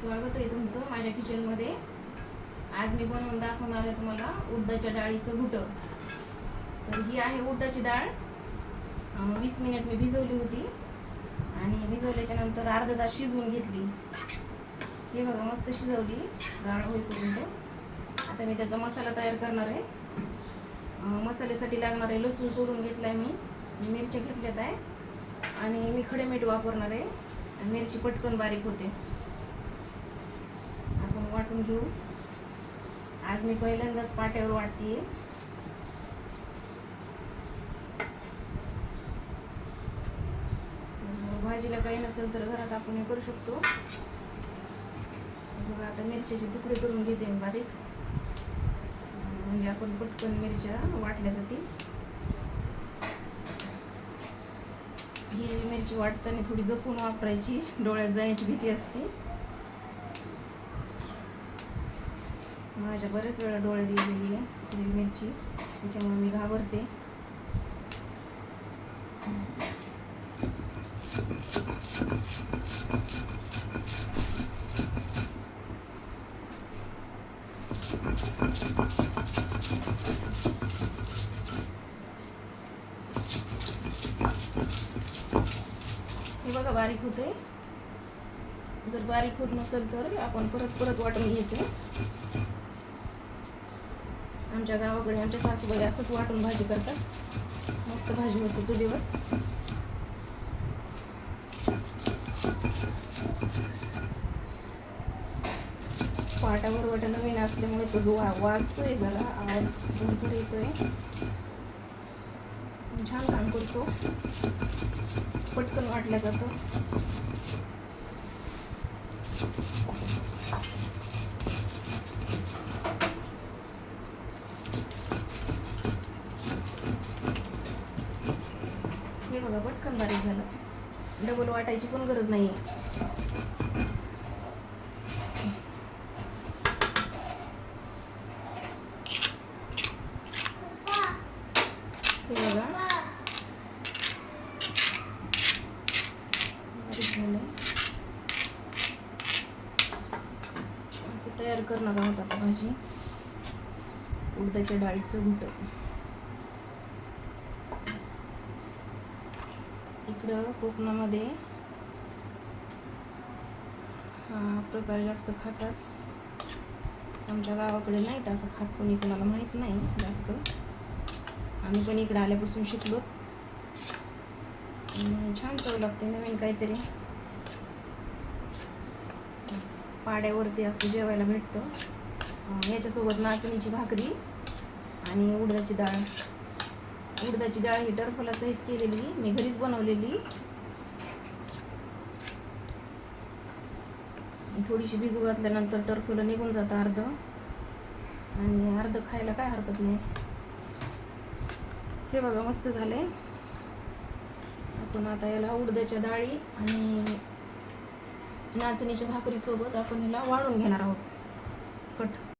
स्वागत आहे तुमचं माझ्या किचनमध्ये आज मी बनवून दाखवणार आहे तुम्हाला उडदाच्या डाळीचं घुटं. तर ही आहे उडदाची डाळ. वीस मिनिट मी भिजवली होती आणि भिजवल्याच्या नंतर अर्धा तास शिजवून घेतली. हे बघा मस्त शिजवली. डाळ होईपर्यंत आता मी त्याचा मसाला तयार करणार आहे. मसाल्यासाठी लागणार आहे लसूण सोडून घेतला आहे मी. मिरच्या घेतल्यात आहे. आणि मी खडे मीठ वापरणार आहे. मिरची पटकन बारीक होते. वाटून घेऊ. आज मी पहिल्यांदाच पाट्यावर वाटते भाजीला काही नसेल तर घरात आपण हे करू शकतो. बघा आता मिरच्याचे तुकडे करून घेते मी बारीक. म्हणजे आपण पटकन मिरच्या वाटल्या जातील. हिरवी मिरची वाटताना थोडी जपून वापरायची. डोळ्यात जाण्याची भीती असते. माझ्या बरेच वेळा डोळे दिलेली आहे हिरवी मिरची. त्याच्यामुळे मी घाबरते. हे बघा बारीक होते जर बारीक होत नसेल तर आपण परत परत वाटून घ्यायचं. आमच्या गावाकडे आमच्या सासूबाई असंच वाटून भाजी करतात. मस्त भाजी होते चुलीवर. पाटावर वाटा नवीन असल्यामुळे तो जो वा- वाजतोय जरा आवाज भरपूर येतोय. छान काम करतो. पटकन वाटलं जातं. हे बघा पटकन बारीक झालं. डबल वाटायची पण गरज नाही आहे हे बघा. असं तयार करणार आहोत आता भाजी. उडदाच्या डाळीचं घुट. इकडं कोकणामध्ये हा प्रकार जास्त खातात. आमच्या गावाकडे नाहीत असं खात कोणी कोणाला माहीत नाही जास्त. आम्ही पण इकडं आल्यापासून शिकलो. छान चव लागते नवीन काहीतरी. पाड्यावरती असं जेवायला भेटतं. याच्यासोबत नाचणीची भाकरी आणि उडदाची डाळ. उडदाची डाळ ही टरफला सहित केलेली मी घरीच बनवलेली थोडीशी भिजू घातल्यानंतर टरफलं निघून जातं अर्ध. आणि अर्ध खायला काय हरकत नाही. हे बघा मस्त झालंय. आपण आता याला उडद्याच्या डाळी आणि नाचणीच्या भाकरीसोबत आपण याला वाळून घेणार आहोत. कट.